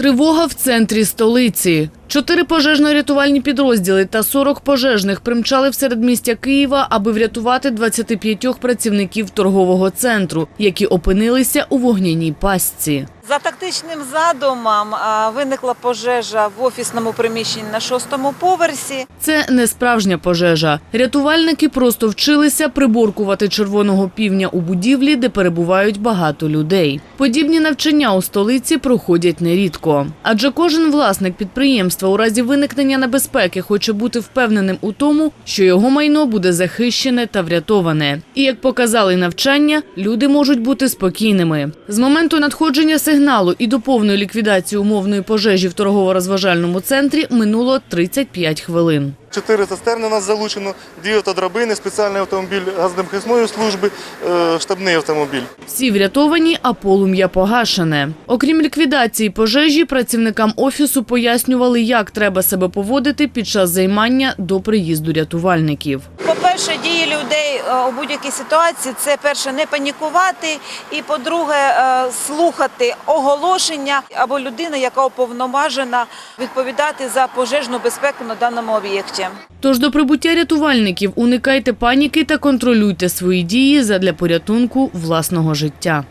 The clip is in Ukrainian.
Тривога в центрі столиці. Чотири пожежно-рятувальні підрозділи та 40 пожежних примчали в середмістя Києва, аби врятувати 25 працівників торгового центру, які опинилися у вогняній пастці. За тактичним задумом виникла пожежа в офісному приміщенні на шостому поверсі. Це не справжня пожежа. Рятувальники просто вчилися приборкувати червоного півня у будівлі, де перебувають багато людей. Подібні навчання у столиці проходять нерідко. Адже кожен власник підприємства у разі виникнення небезпеки хоче бути впевненим у тому, що його майно буде захищене та врятоване. І як показали навчання, люди можуть бути спокійними. З моменту надходження сигналу і до повної ліквідації умовної пожежі в торгово-розважальному центрі минуло 35 хвилин. Чотири цистерни у нас залучено, дві автодрабини, спеціальний автомобіль газдемхисної служби, е, штабний автомобіль. Всі врятовані, а полум'я погашене. Окрім ліквідації пожежі, працівникам офісу пояснювали, як треба себе поводити під час займання до приїзду рятувальників. По-перше, дії людей е, у будь-якій ситуації це перше не панікувати, і по-друге, е, слухати оголошення або людина, яка уповноважена відповідати за пожежну безпеку на даному об'єкті. Тож до прибуття рятувальників уникайте паніки та контролюйте свої дії задля порятунку власного життя.